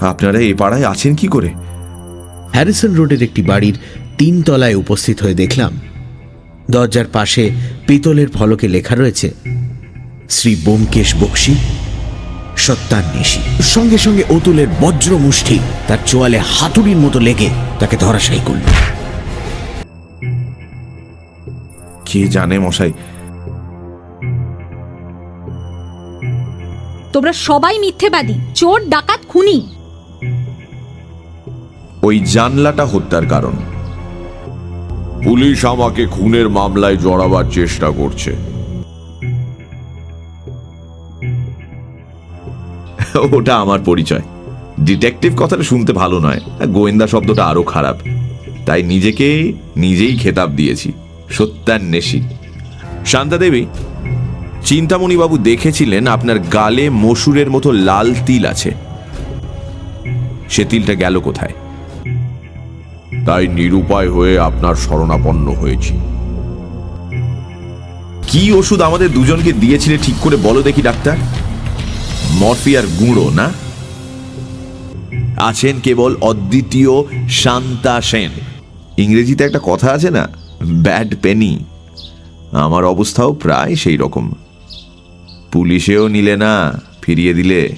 আপনারা এ পাড়ায় আছেন কি করে? হ্যারিসন রোডের একটি বাড়ির তিন তলায় উপস্থিত হয়ে দেখলাম। দরজার পাশে পিতলের ফলকে লেখা রয়েছে শ্রী বোমকেশ বক্সি সত্যান্বেষী সঙ্গে সঙ্গে অতুলের বজ্র মুষ্টি তার চোয়ালে হাতুড়ির মতো লেগে তাকে ধরাশায়ী করল। কে জানে মশাই? তোমরা সবাই মিথ্যেবাদী চোর ডাকাত খুনি। ওই জানলাটা হত্যার কারণ। পুলিশ আমাকে খুনের মামলায় জড়াবার চেষ্টা করছে। ওটা আমার পরিচয়। ডিটেকটিভ কথাটা শুনতে ভালো নয়। গোয়েন্দা শব্দটা আরও খারাপ। তাই নিজেকে নিজেই খেতাব দিয়েছি। সত্যান্বেষী। শান্তা দেবী চিন্তামণিবাবু দেখেছিলেন আপনার গালে মসুরের মতো লাল তিল আছে। সে তিলটা গেল কোথায়? তাই নিরুপায় হয়ে আপনার শরণাপন্ন হয়েছি। কি ওষুধ আমাদের দুজনকে দিয়েছিলে ঠিক করে বলো দেখি, ডাক্তার? মরফিয়ার গুঁড়ো, না? আছেন কেবল অদ্বিতীয় শান্তা সেন। ইংরেজিতে একটা কথা আছে না, ব্যাড পেনি। আমার অবস্থাও প্রায় সেই রকম। পুলিশেও নিলে না, ফিরিয়ে দিলে।